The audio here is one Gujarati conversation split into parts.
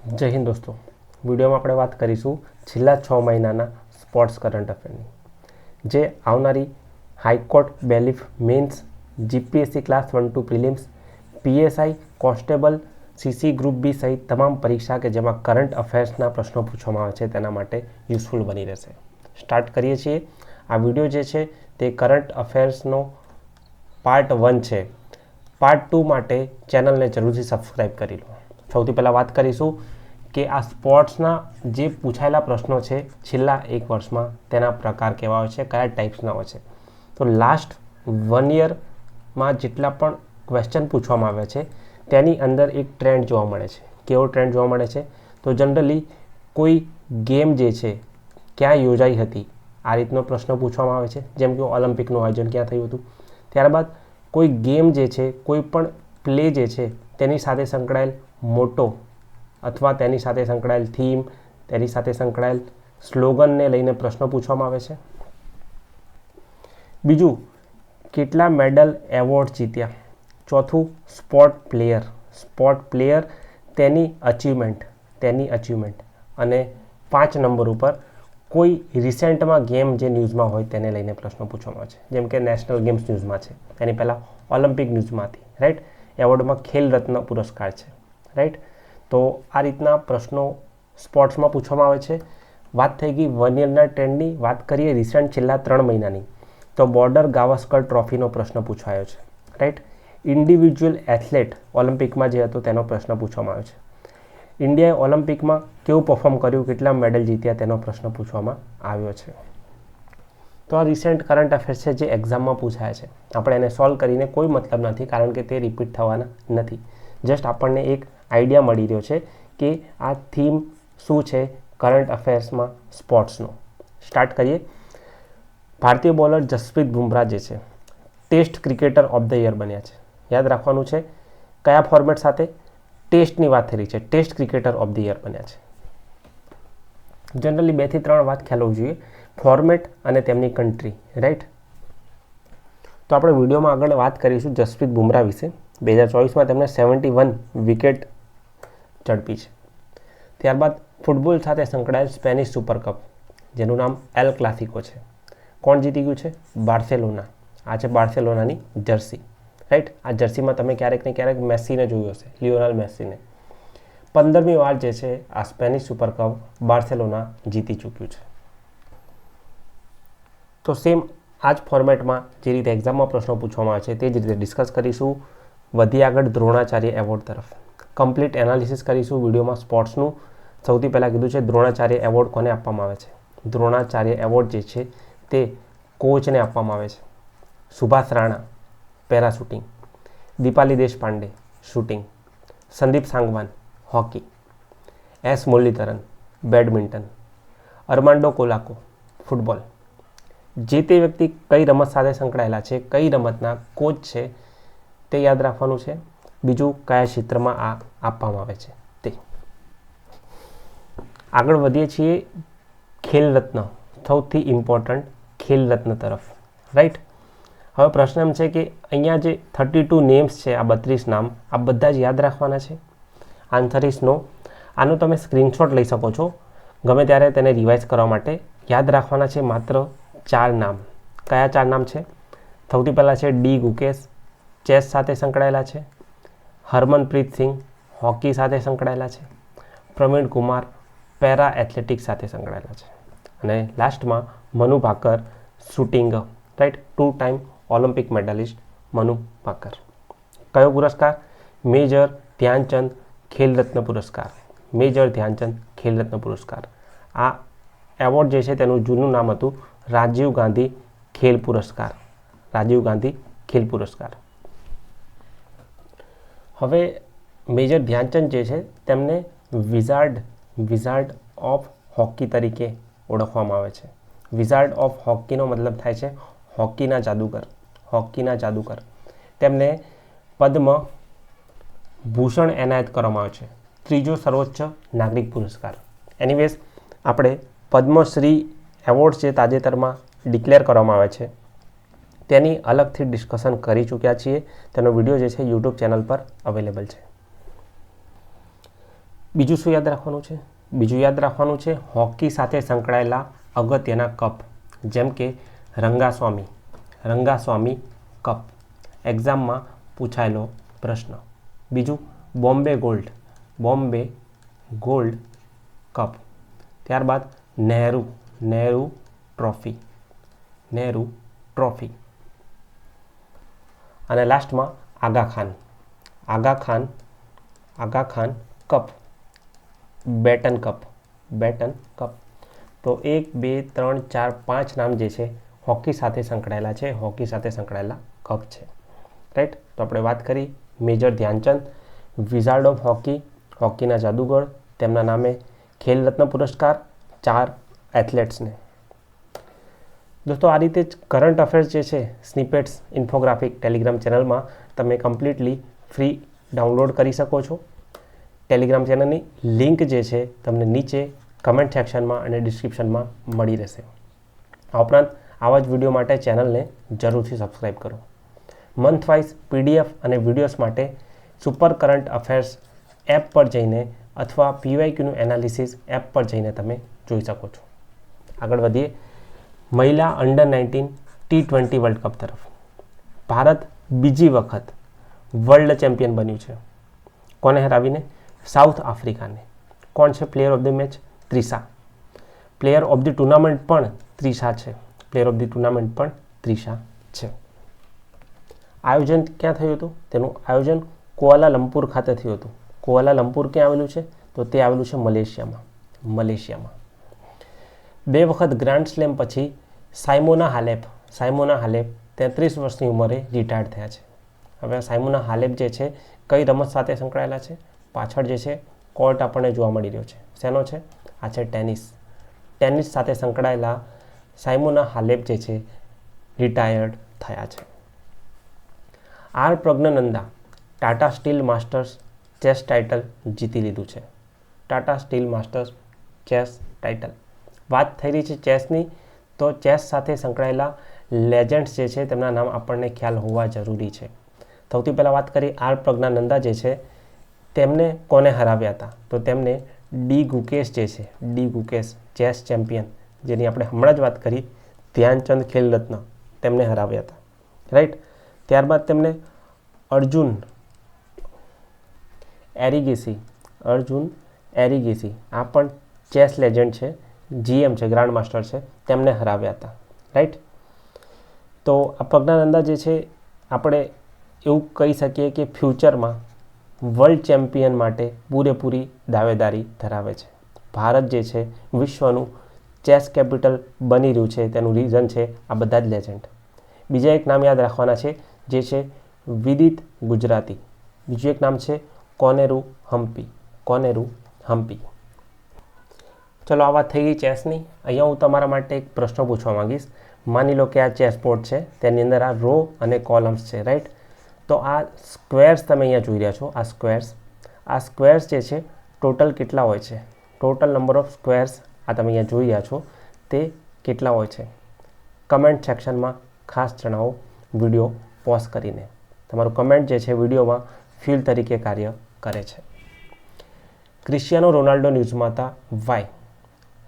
જય હિન્દ દોસ્તો. વિડીયોમાં આપણે વાત કરીશું છેલ્લા છ મહિનાના સ્પોર્ટ્સ કરંટ અફેરની. જે આવનારી high court bailiff mains GPSC class one two prelims, PSI, constable, CC group B સહિત તમામ પરીક્ષા કે જેમાં કરંટ અફેર્સના પ્રશ્નો પૂછવામાં આવે છે તેના માટે યુઝફુલ બની રહેશે. સ્ટાર્ટ કરીએ છીએ. આ વીડિયો જે છે તે કરંટ અફેર્સનો પાર્ટ વન છે. પાર્ટ ટુ માટે ચેનલને જરૂરથી સબસ્ક્રાઈબ કરી લો. સૌથી પહેલાં વાત કરીશું કે આ સ્પોર્ટ્સના જે પૂછાયેલા પ્રશ્નો છે, છેલ્લા એક વર્ષમાં તેના પ્રકાર કેવા હોય છે, કયા ટાઈપ્સના હોય છે. તો લાસ્ટ વન યરમાં જેટલા પણ ક્વેશ્ચન પૂછવામાં આવ્યા છે, તેની અંદર એક ટ્રેન્ડ જોવા મળે છે. કેવો ટ્રેન્ડ જોવા મળે છે? તો જનરલી કોઈ ગેમ જે છે, ક્યાં યોજાઈ હતી, આ રીતનો પ્રશ્ન પૂછવામાં આવે છે. જેમ કે ઓલિમ્પિકનું આયોજન ક્યાં થયું હતું. ત્યારબાદ કોઈ ગેમ જે છે, કોઈ પણ પ્લે જે છે, તેની સાથે સંકળાયેલ મોટો અથવા તેની સાથે સંકળાયેલ થીમ તેની સાથે સંકળાયેલ સ્લોગનને લઈને પ્રશ્નો પૂછવામાં આવે છે. બીજું, કેટલા મેડલ એવોર્ડ જીત્યા? ચોથું સ્પોર્ટ પ્લેયર. સ્પોર્ટ પ્લેયર તેની અચીવમેન્ટ તેની અચીવમેન્ટ અને પાંચ નંબર ઉપર કોઈ રિસેન્ટમાં ગેમ જે ન્યૂઝમાં હોય તેને લઈને પ્રશ્નો પૂછવામાં આવે છે. જેમ કે નેશનલ ગેમ્સ ન્યૂઝમાં છે. એની પહેલાં ઓલિમ્પિક ન્યૂઝમાં હતી રાઈટ એવોર્ડમાં ખેલ રત્ન પુરસ્કાર છે. રાઈટ? તો આ રીતના પ્રશ્નો સ્પોર્ટ્સમાં પૂછવામાં આવે છે. વાત થઈ ગઈ વન યરના ટ્રેન્ડની. વાત કરીએ રિસેન્ટ છેલ્લા ત્રણ મહિનાની. તો બોર્ડર ગાવસ્કર ટ્રોફીનો પ્રશ્ન પૂછાયો છે. રાઈટ? ઇન્ડિવિજ્યુઅલ એથ્લેટ ઓલિમ્પિકમાં જે હતો તેનો પ્રશ્ન પૂછવામાં આવ્યો છે. ઇન્ડિયાએ ઓલિમ્પિકમાં કેવું પરફોર્મ કર્યું? કેટલા મેડલ જીત્યા? તેનો પ્રશ્ન પૂછવામાં આવ્યો છે. તો આ રિસેન્ટ કરંટ અફેર્સ છે જે એક્ઝામમાં પૂછાય છે. આપણે એને સોલ્વ કરીને કોઈ મતલબ નથી કારણ કે તે રિપીટ થવાના નથી. જસ્ટ આપણને એક આઈડિયા મળી રહ્યો છે કે આ થીમ શું છે કરંટ અફેર્સમાં સ્પોર્ટ્સનો સ્ટાર્ટ કરીએ. ભારતીય બોલર જસપ્રીત બુમરાહ જે છે, test cricketer of the year બન્યા છે. યાદ રાખવાનું છે, કયા ફોર્મેટ સાથે? ટેસ્ટની વાત થઈ છે. Test cricketer of the year બન્યા છે. જનરલી બેથી ત્રણ વાત ખ્યાલ જોઈએ. ફોર્મેટ અને તેમની કન્ટ્રી, રાઈટ? તો આપણે વિડીયોમાં આગળ વાત કરીશું જસપ્રીત બુમરાહ વિશે. બે હજાર ચોવીસમાં તેમણે સેવન્ટી વન વિકેટ ઝડપી છે. ત્યારબાદ ફૂટબોલ સાથે સંકળાયેલ સ્પેનિશ સુપર કપ, જેનું નામ એલ ક્લાસિકો છે. કોણ જીતી ગયું છે? બાર્સેલોના. આ છે બાર્સેલોનાની જર્સી. રાઈટ? આ જર્સીમાં તમે ક્યારેક ને ક્યારેક મેસીને જોયું હશે, લિયોનલ મેસીને પંદરમી વાર જે છે, આ સ્પેનિશ સુપર કપ બાર્સેલોના જીતી ચૂક્યું છે. તો સેમ આ જ ફોર્મેટમાં જે રીતે એક્ઝામમાં પ્રશ્નો પૂછવામાં આવે છે, તે જ રીતે ડિસ્કસ કરીશું. વધી આગળ દ્રોણાચાર્ય એવોર્ડ તરફ. કમ્પ્લીટ એનાલિસિસ કરીશું વિડીયોમાં સ્પોર્ટ્સનું સૌથી પહેલાં કીધું છે, દ્રોણાચાર્ય એવોર્ડ કોને આપવામાં આવે છે? દ્રોણાચાર્ય એવોર્ડ જે છે, તે કોચને આપવામાં આવે છે. Subhash Rana, para shooting. Deepali Deshpande, shooting. Sandeep Sangwan, hockey. S Muralidharan, badminton. Armando Colaco, football. જે તે વ્યક્તિ કઈ રમત સાથે સંકળાયેલા છે, કઈ રમતના કોચ છે, તે યાદ રાખવાનું છે. બીજું કયા ક્ષેત્રમાં આ આપવામાં આવે છે તે. આગળ વધીએ છીએ ખેલ રત્ન સૌથી ઇમ્પોર્ટન્ટ ખેલ રત્ન તરફ. રાઈટ હવે પ્રશ્ન એમ છે કે અહીંયા જે થર્ટી ટુ નેમ્સ છે, આ બત્રીસ નામ, આ બધા જ યાદ રાખવાના છે? આન્સર ઇઝ નો આનો તમે સ્ક્રીનશોટ લઈ શકો છો. ગમે ત્યારે તેને રિવાઇઝ કરવા માટે યાદ રાખવાના છે માત્ર ચાર નામ. કયા ચાર નામ છે? સૌથી પહેલાં છે ડી ગુકેશ, ચેસ સાથે સંકળાયેલા છે. હરમનપ્રીત સિંહ હોકી સાથે સંકળાયેલા છે. પ્રવીણ કુમાર પેરા એથ્લેટિક્સ સાથે સંકળાયેલા છે. અને લાસ્ટમાં Manu Bhaker shooting right two time Olympic medallist Manu Bhaker. કયો પુરસ્કાર? મેજર ધ્યાનચંદ ખેલરત્ન પુરસ્કાર. મેજર ધ્યાનચંદ ખેલરત્ન પુરસ્કાર. આ એવોર્ડ જે છે તેનું જૂનું નામ હતું રાજીવ ગાંધી ખેલ પુરસ્કાર. રાજીવ ગાંધી ખેલ પુરસ્કાર. હવે મેજર ધ્યાનચંદ જે છે, તેમને વિઝાર્ડ વિઝાર્ડ ઓફ હોકી તરીકે ઓળખવામાં આવે છે. વિઝાર્ડ ઓફ હોકીનો મતલબ થાય છે હોકીના જાદુગર હોકીના જાદુગર. તેમને પદ્મ ભૂષણ એનાયત કરવામાં આવે છે. ત્રીજો સર્વોચ્ચ નાગરિક પુરસ્કાર. એનીવેઝ આપણે પદ્મશ્રી એવોર્ડ જે તાજેતરમાં ડિક્લેર કરવામાં આવે છે તેની અલગથી ડિસ્કશન કરી ચૂક્યા છીએ. તેનો વીડિયો જે છે યુટ્યુબ ચેનલ પર અવેલેબલ છે. બીજું શું યાદ રાખવાનું છે? બીજું યાદ રાખવાનું છે, હોકી સાથે સંકળાયેલા અગત્યના કપ જેમ કે રંગાસ્વામી રંગાસ્વામી કપ એક્ઝામમાં પૂછાયેલો પ્રશ્ન. બીજું, Bombay gold Bombay gold cup ત્યારબાદ નહેરુ નહેરુ ટ્રોફી નહેરુ ટ્રોફી અને લાસ્ટમાં Aga Khan. Aga Khan Aga Khan cup. Beighton cup. Beighton cup. તો એક, બે, ત્રણ, ચાર, પાંચ નામ જે છે, હોકી સાથે સંકળાયેલા છે. હોકી સાથે સંકળાયેલા કપ છે. રાઈટ તો આપણે વાત કરી major Dhyanchand wizard of hockey હોકીના જાદુગર, તેમના નામે ખેલ રત્ન પુરસ્કાર, ચાર એથ્લેટ્સને દોસ્તો, આ રીતે જ કરંટ અફેર્સ જે છે સ્નિપેટ્સ ઇન્ફોગ્રાફિક ટેલિગ્રામ ચેનલમાં તમે કમ્પ્લીટલી ફ્રી ડાઉનલોડ કરી શકો છો. ટેલિગ્રામ ચેનલની લિંક જે છે, તમને નીચે કમેન્ટ સેક્શનમાં અને ડિસ્ક્રિપ્શનમાં મળી રહેશે. આ ઉપરાંત, આવા જ વીડિયો માટે ચેનલને જરૂરથી સબસ્ક્રાઈબ કરો. મંથ વાઇઝ પીડીએફ અને વિડીયોઝ માટે સુપર કરંટ અફેર્સ એપ પર જઈને અથવા પીવાયક્યુનું એનાલિસિસ એપ પર જઈને તમે જોઈ શકો છો. આગળ વધીએ. મહિલા under nineteen T twenty world cup તરફ. ભારત બીજી વખત વર્લ્ડ ચેમ્પિયન બન્યું છે. કોને હરાવીને? સાઉથ આફ્રિકાને કોણ છે player of the match Trisha player of the tournament પણ ત્રિષા છે. પ્લેયર ઓફ ધી ટુર્નામેન્ટ પણ ત્રિષા છે. આયોજન ક્યાં થયું હતું? તેનું આયોજન કોઆલા લંપુર ખાતે થયું હતું. કોઆલા લંપુર ક્યાં આવેલું છે? તો તે આવેલું છે મલેશિયામાં. મલેશિયામાં. બે વખત ગ્રાન્ડ સ્લેમ પછી સાયમોના હાલેપ સાયમોના હાલેપ તેત્રીસ વર્ષની ઉંમરે રિટાયર્ડ થયા છે. હવે સાયમોના હાલેપ જે છે, કઈ રમત સાથે સંકળાયેલા છે? પાછળ જે છે કોર્ટ આપણને જોવા મળી રહ્યો છે. શેનો છે? આ છે ટેનિસ ટેનિસ સાથે સંકળાયેલા સાયમોના હાલેપ જે છે રિટાયર્ડ થયા છે. R Praggnanandhaa Tata steel masters chess title જીતી લીધું છે. Tata steel masters chess title વાત થઈ રહી છે ચેસની, તો ચેસ સાથે સંકળાયેલા લેજન્ડ્સ જે છે તેમના નામ આપણને ખ્યાલ હોવા જરૂરી છે. સૌથી પહેલાં વાત કરી આર પ્રજ્ઞાનંદા જે છે, તેમને કોને હરાવ્યા હતા? તો તેમને ડી ગુકેશ જે છે, ડી ગુકેશ ચેસ ચેમ્પિયન, જેની આપણે હમણાં જ વાત કરી, ધ્યાનચંદ ખેલરત્ન, તેમને હરાવ્યા હતા. રાઈટ ત્યારબાદ તેમને અર્જુન એરિગેસી અર્જુન એરિગેસી, આ પણ ચેસ લેજન્ડ છે. જીએમ છે, ગ્રાન્ડ માસ્ટર છે, તેમને હરાવ્યા હતા. રાઈટ તો આ પ્રજ્ઞાનંદા જે છે, આપણે એવું કહી શકીએ કે ફ્યુચરમાં વર્લ્ડ ચેમ્પિયન માટે પૂરેપૂરી દાવેદારી ધરાવે છે. ભારત જે છે, વિશ્વનું ચેસ કેપિટલ બની રહ્યું છે, તેનું રીઝન છે, આ બધા જ લેજન્ડ બીજા એક નામ યાદ રાખવાના છે, જે છે, વિદિત ગુજરાતી. બીજું એક નામ છે, કોનેરુ હમ્પી. કોનેરુ હમ્પી. ચલો, આ વાત થઈ ગઈ ચેસની. અહીંયા હું તમારા માટે એક પ્રશ્ન પૂછવા માંગીશ. માની લો કે આ ચેસ બોર્ડ છે, તેની અંદર આ રો અને કોલમ્સ છે, રાઈટ? તો આ સ્ક્વેર્સ તમે અહીંયા જોઈ રહ્યા છો, આ સ્ક્વેર્સ. આ સ્ક્વેર્સ જે છે, ટોટલ કેટલા હોય છે? ટોટલ નંબર ઓફ સ્ક્વેર્સ આ તમે અહીંયા જોઈ રહ્યા છો, તે કેટલા હોય છે? કમેન્ટ સેક્શનમાં ખાસ જણાવો વીડિયો પોઝ કરીને. તમારું કમેન્ટ જે છે, વિડીયોમાં ફીલ તરીકે કાર્ય કરે છે. ક્રિશ્િયાનો રોનાલ્ડો ન્યૂઝમાં હતા, વાય?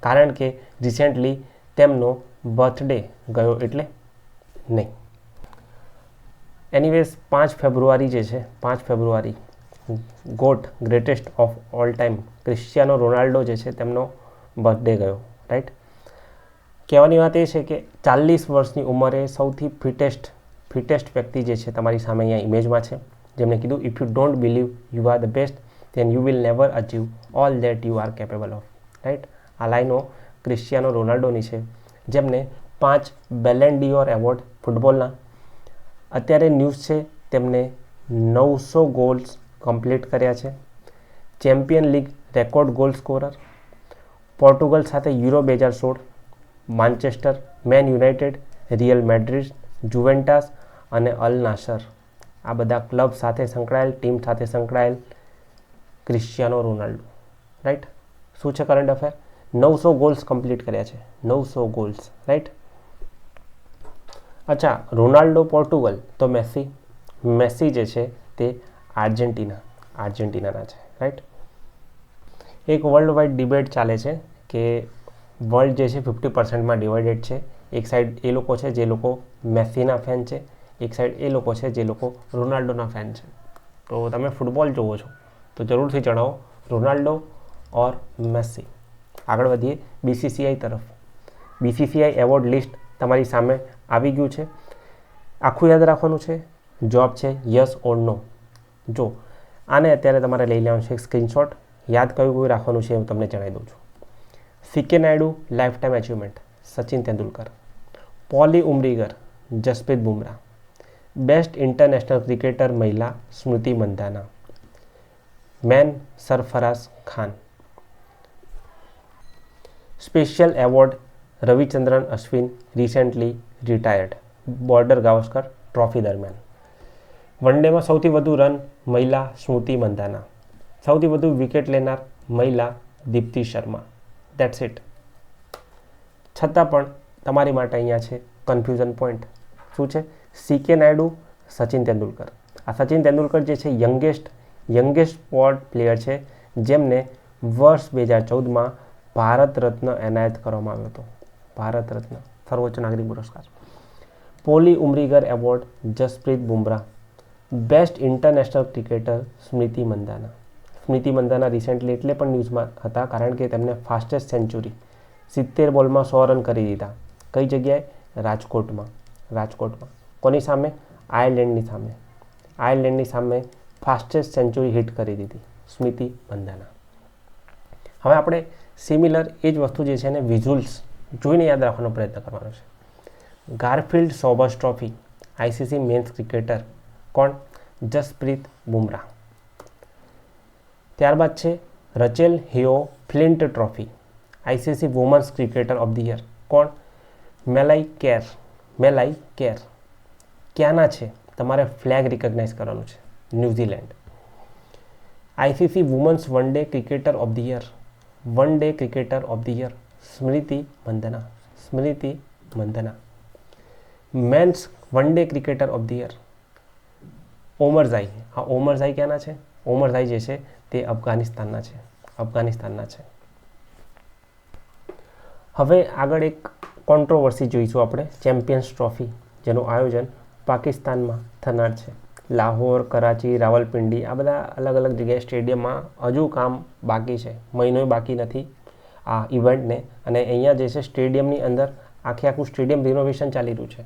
કારણ કે રિસેન્ટલી તેમનો બર્થડે ગયો એટલે નહીં. એનીવેઝ પાંચ ફેબ્રુઆરી જે છે, પાંચ February, GOAT greatest of all time Cristiano Ronaldo જે છે, તેમનો બર્થડે ગયો રાઈટ કહેવાની વાત એ છે કે ચાલીસ વર્ષની ઉંમરે સૌથી ફિટેસ્ટ ફિટેસ્ટ વ્યક્તિ જે છે, તમારી સામે અહીંયા ઇમેજમાં છે. જેમણે કીધું if you don't believe you are the best then you will never achieve all that you are capable of right આ લાઈનો ક્રિશ્ચિયાનો રોનાલ્ડોની છે, જેમને પાંચ બેલેન્ડિયોર એવોર્ડ ફૂટબોલના અત્યારે ન્યૂઝ છે, તેમને નવસો ગોલ્સ કમ્પ્લીટ કર્યા છે. Champion league record goal scorer Portugal સાથે યુરો બે હજાર સોળ. Manchester Man United Real Madrid Juventus અને અલ નાસર આ બધા ક્લબ સાથે સંકળાયેલ ટીમ સાથે સંકળાયેલ ક્રિશ્ચિયાનો રોનાલ્ડો. રાઈટ શું છે કરંટ અફેર નવસો ગોલ્સ કમ્પ્લીટ કર્યા છે. નવસો ગોલ્સ રાઈટ અચ્છા, રોનાલ્ડો પોર્ટુગલ તો મેસી. મેસી જે છે તે આર્જેન્ટિના, આર્જેન્ટિનાના છે રાઈટ એક વર્લ્ડ વાઇડ ડિબેટ ચાલે છે કે વર્લ્ડ જે છે ફિફ્ટી પર્સન્ટમાં ડિવાઇડેડ છે. એક સાઈડ એ લોકો છે જે લોકો મેસીના ફેન છે, એક સાઈડ એ લોકો છે જે લોકો રોનાલ્ડોના ફેન છે. તો તમે ફૂટબોલ જુઓ છો, તો જરૂરથી જણાવો રોનાલ્ડો ઓર મેસી. આગળ વધીએ બીસીસીઆઈ તરફ. બીસીસીઆઈ એવોર્ડ લિસ્ટ તમારી સામે આવી ગયું છે. આખું યાદ રાખવાનું છે જોબ છે યસ ઓર નો જો, આને અત્યારે તમારે લઈ લેવાનું છે સ્ક્રીનશોટ યાદ કયું કયું રાખવાનું છે હું તમને જણાવી દઉં છું. CK Naidu lifetime achievement Sachin Tendulkar. Polly Umrigar, Jasprit Bumrah. Best international cricketer મહિલા, Smriti Mandhana men Sarfaraz Khan. Special award Ravichandran Ashwin recently retired Border Gavaskar trophy દરમિયાન. વન ડેમાં સૌથી વધુ રન મહિલા સ્મૃતિ મંધાના. સૌથી વધુ વિકેટ લેનાર મહિલા દીપ્તિ શર્મા. દેટ્સ ઇટ છતાં પણ તમારી માટે અહીંયા છે કન્ફ્યુઝન પોઈન્ટ શું છે? સીકે નાયડુ સચિન તેંડુલકર આ સચિન તેંડુલકર જે છે યંગેસ્ટ યંગેસ્ટ સ્પોર્ટ પ્લેયર છે, જેમને વર્ષ બે હજાર ચૌદમાં ભારત રત્ન એનાયત કરવામાં આવ્યો હતો. ભારત રત્ન, સર્વોચ્ચ નાગરિક પુરસ્કાર. Polly Umrigar award, Jasprit Bumrah. Best international cricketer, Smriti Mandhana. Smriti Mandhana recently એટલે પણ ન્યૂઝમાં હતા કારણ કે તેમને ફાસ્ટેસ્ટ સેન્ચુરી સિત્તેર બોલમાં સો રન કરી દીધા. કઈ જગ્યાએ? રાજકોટમાં. રાજકોટમાં. કોની સામે? આયર્લેન્ડની સામે. આયર્લેન્ડની સામે ફાસ્ટેસ્ટ સેન્ચુરી હિટ કરી દીધી સ્મૃતિ મંદાના. હવે આપણે સિમિલર એ જ વસ્તુ જે છે એને વિઝ્યુઅલ્સ જોઈને યાદ રાખવાનો પ્રયત્ન કરવાનો છે. Garfield Sobers trophy ICC men's cricketer કોણ? જસપ્રીત બુમરાહ ત્યારબાદ છે Rachael Heyhoe Flint trophy ICC women's cricketer of the year કોણ? મેલાઈ કેર મેલાઈ કેર ક્યાંના છે? તમારે ફ્લેગ રિકગ્નાઇઝ કરવાનું છે. New Zealand ICC women's one day cricketer of the year one day cricketer of the year Smriti Mandhana Smriti Mandhana men's one day cricketer of the year Omarzai આ ઓમરઝાઈ ક્યાંના છે? ઓમરઝાઈ જે છે, તે અફઘાનિસ્તાનના છે. અફઘાનિસ્તાનના છે. હવે આગળ એક કોન્ટ્રોવર્સી જોઈશું આપણે ચેમ્પિયન્સ ટ્રોફી જેનું આયોજન પાકિસ્તાનમાં થનાર છે. લાહોર, કરાચી, રાવલપિંડી આ બધા અલગ અલગ જગ્યાએ સ્ટેડિયમમાં હજુ કામ બાકી છે. મહિનો બાકી નથી આ ઇવેન્ટને અને અહીંયા જે છે સ્ટેડિયમની અંદર આખે આખું સ્ટેડિયમ રિનોવેશન ચાલી રહ્યું છે.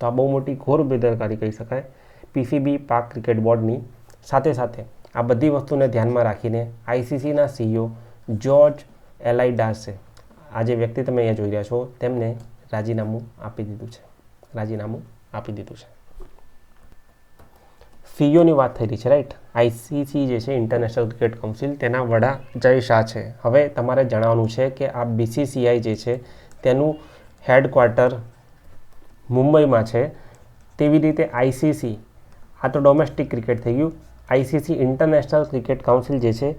તો આ બહુ મોટી ઘોર બેદરકારી કહી શકાય. પીસીબી પાક ક્રિકેટ બોર્ડની સાથે સાથે આ બધી વસ્તુને ધ્યાનમાં રાખીને આઈસીસીના સીઈઓ જોર્જ એલાઇડાસે આ જે વ્યક્તિ તમે અહીંયા જોઈ રહ્યા છો તેમને રાજીનામું આપી દીધું છે. રાજીનામું આપી દીધું છે. સીઈઓની વાત થઈ રહી છે રાઈટ આઈસીસી જે છે ઇન્ટરનેશનલ ક્રિકેટ કાઉન્સિલ તેના વડા જય શાહ છે. હવે તમારે જણાવવાનું છે કે આ બીસીસીઆઈ જે છે, તેનું હેડક્વાર્ટર મુંબઈમાં છે. તેવી રીતે આઈસીસી, આ તો ડોમેસ્ટિક ક્રિકેટ થઈ ગયું. આઈસીસી ઇન્ટરનેશનલ ક્રિકેટ કાઉન્સિલ જે છે,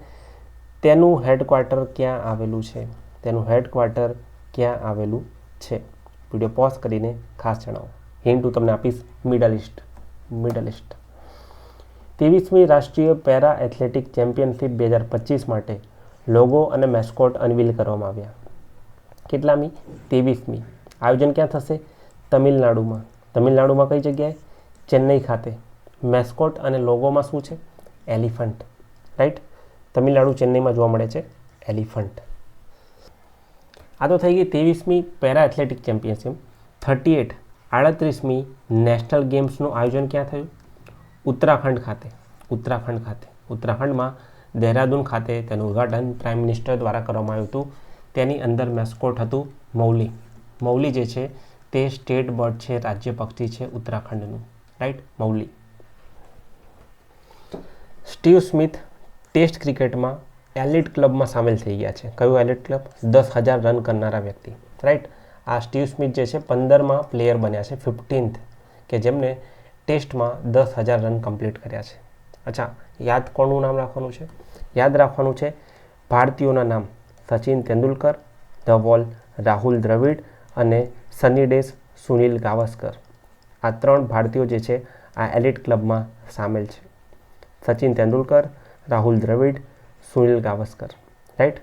તેનું હેડક્વાર્ટર ક્યાં આવેલું છે? તેનું હેડક્વાર્ટર ક્યાં આવેલું છે? વીડિયો પોઝ કરીને ખાસ જણાવો. હિન્ટ હું તમને આપીશ મિડલ ઇસ્ટ મિડલ ઇસ્ટ ત્રેવીસમી રાષ્ટ્રીય પેરા એથ્લેટિક ચેમ્પિયનશિપ બે હજાર પચીસ માટે લોગો અને મેસ્કોટ અનવીલ કરવામાં આવ્યા. કેટલામી? ત્રેવીસમી. આયોજન ક્યાં થશે? તમિલનાડુમાં. તમિલનાડુમાં કઈ જગ્યાએ? ચેન્નઈ ખાતે. મેસ્કોટ અને લોગોમાં શું છે? એલિફન્ટ. રાઈટ? તમિલનાડુ ચેન્નઈમાં જોવા મળે છે એલિફન્ટ. આ તો થઈ ગઈ ત્રેવીસમી para athletic championship. Thirty eight. આડત્રીસમી national ગેમ્સનું આયોજન ક્યાં થયું? ઉત્તરાખંડ ખાતે ઉત્તરાખંડ ખાતે. ઉત્તરાખંડમાં દહેરાદૂન ખાતે તેનું ઉદ્ઘાટન પ્રાઇમ મિનિસ્ટર દ્વારા કરવામાં આવ્યું હતું. તેની અંદર મેસ્કોટ હતું મૌલી. મૌલી જે છે, તે સ્ટેટ બર્ડ છે, રાજ્ય પક્ષી છે ઉત્તરાખંડનું. રાઈટ મૌલી. સ્ટીવ સ્મિથ ટેસ્ટ ક્રિકેટમાં એલિટ ક્લબમાં સામેલ થઈ ગયા છે. કયું એલિટ ક્લબ? દસ હજાર રન કરનારા વ્યક્તિ. રાઈટ આ સ્ટીવ સ્મિથ જે છે, પંદરમાં પ્લેયર બન્યા છે, ફિફ્ટીન્થ. કે જેમને ટેસ્ટમાં દસ હજાર રન કમ્પ્લીટ કર્યા છે. અચ્છા, યાદ કોણનું નામ રાખવાનું છે? યાદ રાખવાનું છે ભારતીયોના નામ સચિન તેંડુલકર, ધ વોલ રાહુલ દ્રવિડ અને સની ડેસ સુનિલ ગાવસ્કર. આ ત્રણ ભારતીયો જે છે, આ એલિટ ક્લબમાં સામેલ છે. સચિન તેંડુલકર, રાહુલ દ્રવિડ, સુનિલ ગાવસ્કર. રાઈટ?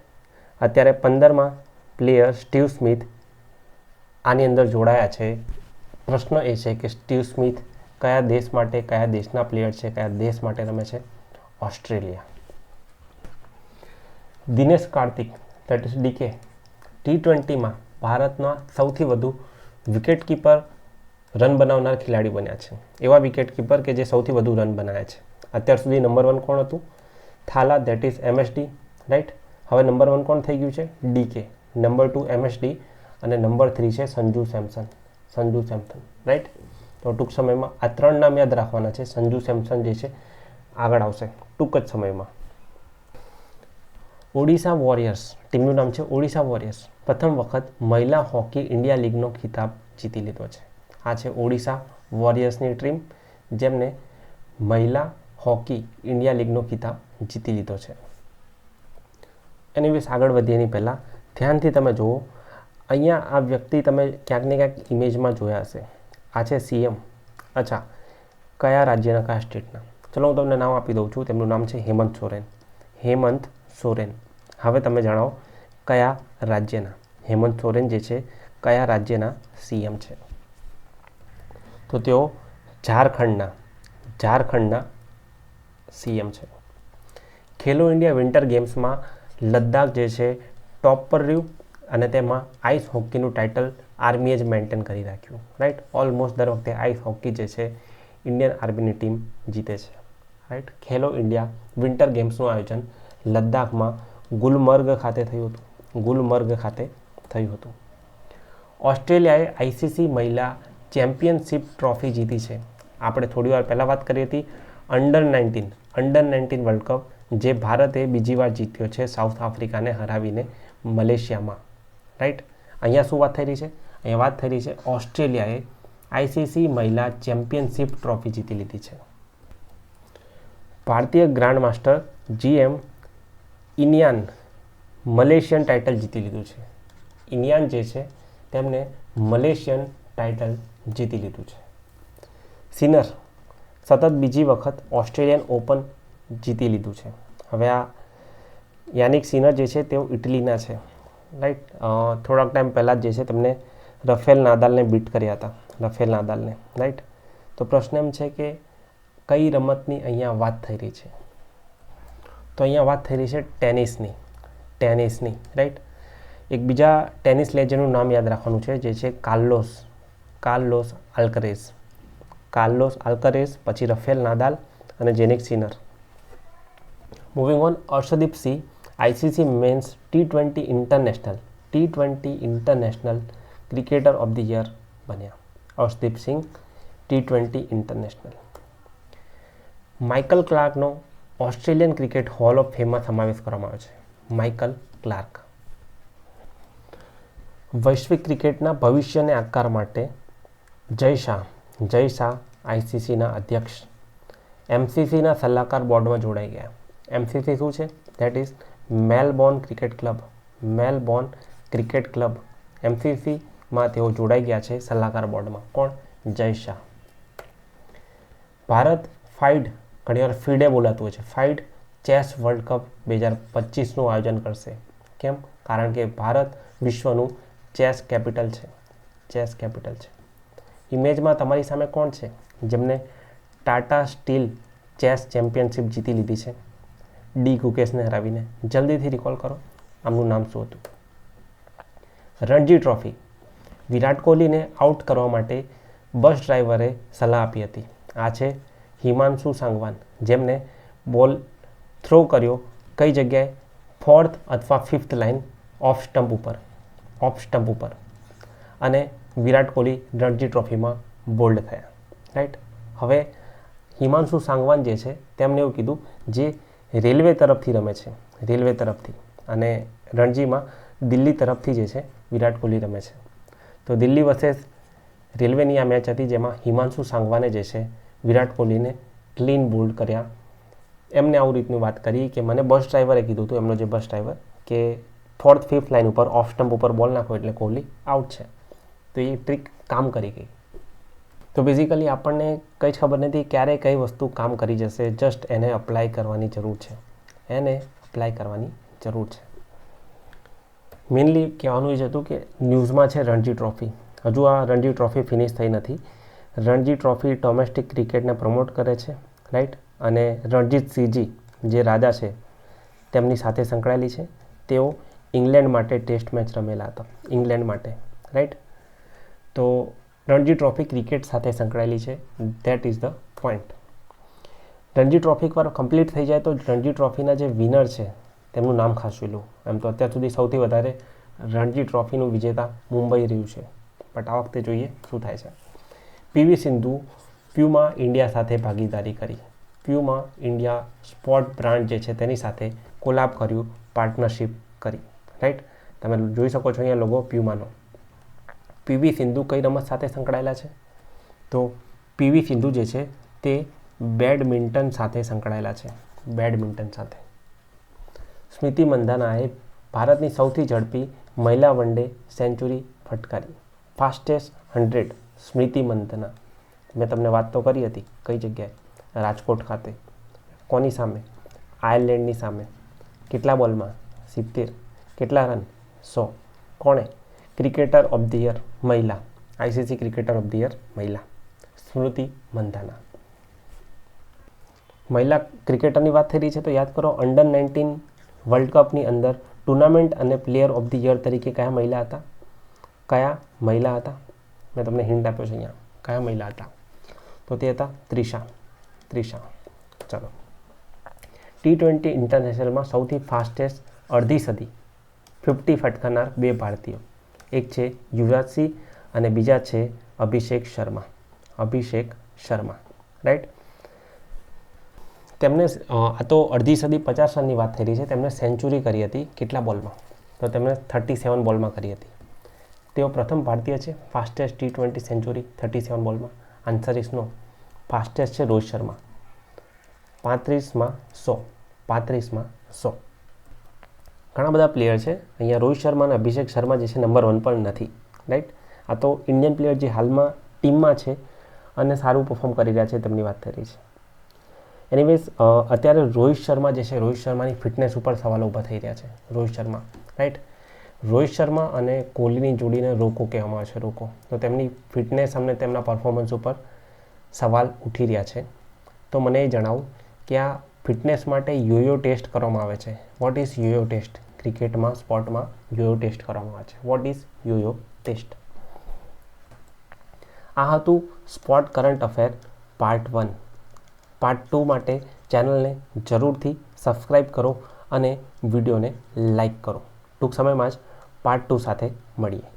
અત્યારે પંદરમાં પ્લેયર સ્ટીવ સ્મિથ આની અંદર જોડાયા છે. પ્રશ્ન એ છે કે સ્ટીવ સ્મિથ કયા દેશ માટે કયા દેશના પ્લેયર છે, કયા દેશ માટે રમે છે? Australia. Dinesh Karthik that is DK T ટ્વેન્ટીમાં ભારતના સૌથી વધુ વિકેટ કીપર રન બનાવનાર ખેલાડી બન્યા છે. એવા વિકેટ કીપર કે જે સૌથી વધુ રન બનાવ્યા છે. અત્યાર સુધી નંબર વન કોણ હતું? Thala that is MSD right હવે નંબર વન કોણ થઈ ગયું છે? ડીકે નંબર ટુ એમએસડી અને નંબર થ્રી છે સંજુ સેમસન. સંજુ સેમસન રાઈટ તો ટૂંક સમયમાં આ ત્રણ નામ યાદ રાખવાના છે. સંજુ સેમસન જે છે, આગળ આવશે. ટૂંક જ સમયમાં. ઓડિશા વોરિયર્સ. ટીમનું નામ છે ઓડિશા વોરિયર્સ. પ્રથમ વખત મહિલા હોકી ઇન્ડિયા લીગનો ખિતાબ જીતી લીધો છે. આ છે ઓડિશા વોરિયર્સની ટીમ, જેમને મહિલા હોકી ઇન્ડિયા લીગનો ખિતાબ જીતી લીધો છે. એની વિશે આગળ વધીએ એની પહેલાં. ધ્યાનથી તમે જુઓ, અહીંયા આ વ્યક્તિ તમે ક્યાંક ને ક્યાંક ઇમેજમાં જોયા હશે. આ છે સીએમ અચ્છા, કયા રાજ્યના કયા સ્ટેટના? ચલો હું તમને નામ આપી દઉં છું, તેમનું નામ છે હેમંત સોરેન. હેમંત સોરેન. હવે તમે જણાવો, કયા રાજ્યના? હેમંત સોરેન જે છે, કયા રાજ્યના સીએમ છે? તો તેઓ ઝારખંડના ઝારખંડના સીએમ છે. ખેલો ઇન્ડિયા વિન્ટર ગેમ્સમાં લદ્દાખ જે છે, ટોપ પર રહ્યું. અને તેમાં આઈસ હોકીનું ટાઇટલ આર્મીએ જ મેન્ટેન કરી રાખ્યું રાઈટ ઓલમોસ્ટ દર વખતે આઈસ હોકી જે છે ઇન્ડિયન આર્મીની ટીમ જીતે છે રાઈટ ખેલો ઇન્ડિયા વિન્ટર ગેમ્સનું આયોજન લદ્દાખમાં ગુલમર્ગ ખાતે થયું હતું, ગુલમર્ગ ખાતે થયું હતું. ઓસ્ટ્રેલિયાએ આઈસીસી મહિલા ચેમ્પિયનશિપ ટ્રોફી જીતી છે. આપણે થોડી વાર પહેલાં વાત કરી હતી under nineteen under nineteen world cup જે ભારતે બીજી વાર જીત્યો છે સાઉથ આફ્રિકાને હરાવીને મલેશિયામાં. રાઈટ? અહીંયા શું વાત થઈ રહી છે? અહીંયા વાત થઈ રહી છે, ઓસ્ટ્રેલિયાએ આઈસીસી મહિલા ચેમ્પિયનશિપ ટ્રોફી જીતી લીધી છે. ભારતીય grandmaster GM Iniyan Malaysian title જીતી લીધું છે. ઇનિયાન જે છે, તેમને મલેશિયન ટાઇટલ જીતી લીધું છે. સિનર સતત બીજી વખત ઓસ્ટ્રેલિયન ઓપન જીતી લીધું છે. હવે આ યાનિક સિનર જે છે, તેઓ ઇટલીના છે. રાઈટ થોડાક ટાઈમ પહેલાં જ જે છે તેમને રફેલ નાદાલને બીટ કર્યા હતા. રફેલ નાદાલને રાઈટ તો પ્રશ્ન એમ છે કે કઈ રમતની અહીંયા વાત થઈ રહી છે? તો અહીંયા વાત થઈ રહી છે ટેનિસની ટેનિસની રાઈટ એક બીજા ટેનિસ લેજરનું નામ યાદ રાખવાનું છે, જે છે Carlos Carlos Alcaraz. Carlos Alcaraz, પછી રફેલ નાદાલ અને Jannik Sinner. Moving on Arshdeep Singh ICC men's T twenty international T twenty international cricketer of the year બન્યા Arshdeep Singh T twenty international Michael ક્લાર્કનો Australian cricket hall of ફેમમાં સમાવેશ કરવામાં આવ્યો છે માઇકલ ક્લાર્ક વૈશ્વિક ક્રિકેટના ભવિષ્યને આકાર માટે જય શાહ જય શાહ આઈસીસીના અધ્યક્ષ એમસીસીના સલાહકાર બોર્ડમાં જોડાઈ ગયા એમસીસી શું છે that is Melbourne Cricket Club. Melbourne Cricket Club. એમસીસીમાં તેઓ જોડાઈ ગયા છે સલાહકાર બોર્ડમાં. કોણ? જય શાહ. ભારત ફાઇડ ઘણીવાર ફીડે બોલાતું હોય છે. ફાઇડ ચેસ વર્લ્ડ કપ બે હજાર પચીસનું આયોજન કરશે. કેમ? કારણ કે ભારત વિશ્વનું ચેસ કેપિટલ છે. ચેસ કેપિટલ છે. ઇમેજમાં તમારી સામે કોણ છે? જેમને ટાટા સ્ટીલ ચેસ ચેમ્પિયનશિપ જીતી લીધી છે. ડી ગુકેશને હરાવીને જલ્દીથી રિકોલ કરો. આમનું નામ શું હતું? રણજી ટ્રોફી વિરાટ કોહલીને આઉટ કરવા માટે બસ ડ્રાઈવરે સલાહ આપી હતી. આ છે હિમાંશુ સાંગવાન, જેમને બોલ થ્રો કર્યો કઈ જગ્યાએ? ફોર્થ અથવા ફિફ્થ લાઇન ઓફ સ્ટમ્પ ઉપર. ઓફ સ્ટમ્પ ઉપર. અને વિરાટ કોહલી રણજી ટ્રોફીમાં બોલ્ડ થયા. રાઈટ હવે હિમાંશુ સાંગવાન જે છે તેમણે એવું કીધું, જે રેલવે તરફથી રમે છે. રેલવે તરફથી. અને રણજીમાં દિલ્હી તરફથી જે છે, વિરાટ કોહલી રમે છે. તો દિલ્હી વર્સેસ રેલવેની આ મેચ હતી જેમાં હિમાંશુ સાંગવાને જે છે, વિરાટ કોહલીને ક્લીન બોલ્ડ કર્યા. એમને આવું રીતની વાત કરી કે મને બસ ડ્રાઈવરે કીધું હતું, એમનો જે બસ ડ્રાઈવર કે ફોર્થ ફિફ્થ લાઇન ઉપર ઓફ સ્ટમ્પ ઉપર બોલ નાખો એટલે કોહલી આઉટ છે. તો એ ટ્રીક કામ કરી ગઈ. તો બેઝિકલી આપણને કંઈ જ ખબર નથી ક્યારે કઈ વસ્તુ કામ કરી જશે જસ્ટ એને અપ્લાય કરવાની જરૂર છે. એને અપ્લાય કરવાની જરૂર છે. મેઇનલી કહેવાનું એ જ હતું કે ન્યૂઝમાં છે રણજી ટ્રોફી હજુ આ રણજી ટ્રોફી ફિનિશ થઈ નથી. રણજી ટ્રોફી ડોમેસ્ટિક ક્રિકેટને પ્રમોટ કરે છે રાઈટ અને રણજીત સિંહજી જે રાજા છે, તેમની સાથે સંકળાયેલી છે. તેઓ ઇંગ્લેન્ડ માટે ટેસ્ટ મેચ રમેલા હતા. ઇંગ્લેન્ડ માટે રાઈટ તો રણજી ટ્રોફી ક્રિકેટ સાથે સંકળાયેલી છે. That is the point Ranji trophy એકવાર કમ્પ્લીટ થઈ જાય તો રણજી ટ્રોફીના જે વિનર છે, તેમનું નામ ખાસ લો. એમ તો અત્યાર સુધી સૌથી વધારે રણજી ટ્રોફીનું વિજેતા મુંબઈ રહ્યું છે. બટ આ વખતે જોઈએ શું થાય છે. પીવી સિંધુ પ્યુમાં ઇન્ડિયા સાથે ભાગીદારી કરી. પ્યુમાં ઇન્ડિયા સ્પોર્ટ બ્રાન્ડ જે છે તેની સાથે કોલાબ કર્યું, પાર્ટનરશિપ કરી. રાઈટ તમે જોઈ શકો છો અહીંયા લોગો પ્યુમાનો. પીવી સિંધુ કઈ રમત સાથે સંકળાયેલા છે? તો પીવી સિંધુ જે છે, તે બેડમિન્ટન સાથે સંકળાયેલા છે. બેડમિન્ટન સાથે. સ્મૃતિ મંધાનાએ ભારતની સૌથી ઝડપી મહિલા વન ડે સેન્ચુરી ફટકારી. Fastest hundred Smriti Mandhana. મેં તમને વાત તો કરી હતી કઈ જગ્યાએ? રાજકોટ ખાતે. કોની સામે? આયર્લેન્ડની સામે. કેટલા બોલમાં? સિત્તેર. કેટલા રન? સો. કોણે? ક્રિકેટર ઓફ ધ યર મહિલા ICC cricketer of the year મહિલા સ્મૃતિ મંધાના મહિલા ક્રિકેટરની વાત થઈ રહી છે, તો યાદ કરો અંડર નાઇન્ટીન વર્લ્ડ કપની અંદર ટુર્નામેન્ટ અને પ્લેયર ઓફ ધ યર તરીકે કયા મહિલા હતા? કયા મહિલા હતા? મેં તમને હિન્ટ આપ્યો છે અહીંયા. કયા મહિલા હતા? તો તે હતા ત્રિષા ત્રિષા ચાલો. ટી ટ્વેન્ટી ઇન્ટરનેશનલમાં સૌથી ફાસ્ટેસ્ટ અડધી સદી ફિફ્ટી ફટકારનાર બે ભારતીયો. એક છે યુવરાજસિંહ અને બીજા છે અભિષેક શર્મા. અભિષેક શર્મા. રાઈટ તેમને આ તો અડધી સદી પચાસ રનની વાત થઈ રહી છે. તેમણે સેન્ચુરી કરી હતી કેટલા બોલમાં? તો તેમણે થર્ટી સેવન બોલમાં કરી હતી. તેઓ પ્રથમ ભારતીય છે, fastest T twenty century, thirty seven બોલમાં. આન્સર ઇઝ ફાસ્ટેસ્ટ છે રોહિત શર્મા. પાંત્રીસમાં સો. પાંત્રીસમાં સો. ઘણા બધા પ્લેયર છે. અહીંયા રોહિત શર્મા અને અભિષેક શર્મા જે છે નંબર વન પણ નથી. રાઈટ આ તો ઇન્ડિયન પ્લેયર જે હાલમાં ટીમમાં છે અને સારું પરફોર્મ કરી રહ્યા છે તેમની વાત કરી છે. એનીવેઝ અત્યારે રોહિત શર્મા જે છે, રોહિત શર્માની ફિટનેસ ઉપર સવાલો ઊભા થઈ રહ્યા છે. રોહિત શર્મા. રાઈટ રોહિત શર્મા અને કોહલીની જોડીને રોકો કહેવામાં આવે છે, રોકો. તો તેમની ફિટનેસ અમને તેમના પરફોર્મન્સ ઉપર સવાલ ઉઠી રહ્યા છે. તો મને એ જણાવું કે આ ફિટનેસ માટે યોયો ટેસ્ટ કરવામાં આવે છે. વોટ ઇઝ યોયો ટેસ્ટ ક્રિકેટમાં, સ્પોર્ટમાં યોયો ટેસ્ટ કરવામાં આવે છે. What is yo-yo test? આ હતું sport current affair part one. Part two માટે ચેનલને જરૂરથી સબસ્ક્રાઈબ કરો અને વિડીયોને લાઈક કરો. ટૂંક સમયમાં જ પાર્ટ ટુ સાથે મળીએ.